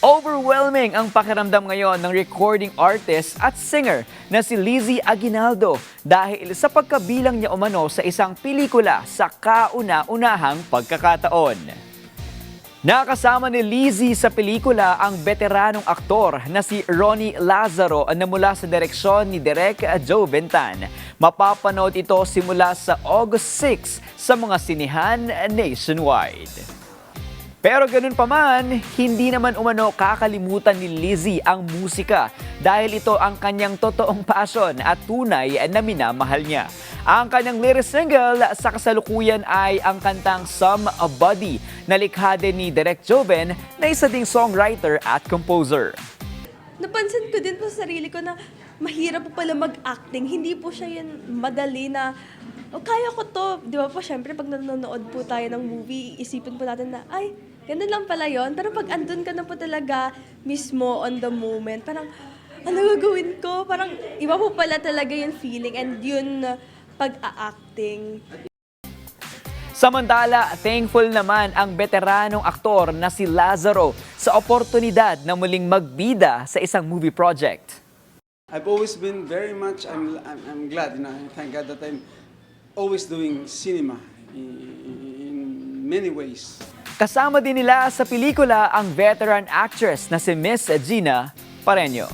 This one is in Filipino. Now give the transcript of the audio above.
Overwhelming ang pakiramdam ngayon ng recording artist at singer na si Lizzie Aguinaldo dahil sa pagkabilang niya umano sa isang pelikula sa kauna-unahang pagkakataon. Nakasama ni Lizzie sa pelikula ang veteranong aktor na si Ronnie Lazaro na mula sa direksyon ni Direk Joe Bentan. Mapapanood ito simula sa August 6 sa mga sinihan nationwide. Pero ganun pa man, hindi naman umano kakalimutan ni Lizzie ang musika dahil ito ang kanyang totoong passion at tunay na minamahal niya. Ang kanyang latest single sa kasalukuyan ay ang kantang Some a Body na likha din ni Direk Joven na isa ding songwriter at composer. napansin ko din po sa sarili ko na mahirap po pala mag-acting. Hindi po siya yun madali na, oh, kaya ko to. Di ba po, syempre, pag nanonood po tayo ng movie, isipin po natin na, ay, ganun lang pala yon Pero pag andun ka na po talaga mismo on the moment, parang, ano gagawin ko? Parang, iba po pala talaga yung feeling and yun uh, pag-a-acting. Samantala, thankful naman ang veteranong aktor na si Lazaro sa oportunidad na muling magbida sa isang movie project. I've always been very much, I'm, I'm, I'm glad, you know, thank God that I'm always doing cinema in, many ways. Kasama din nila sa pelikula ang veteran actress na si Miss Gina Pareño.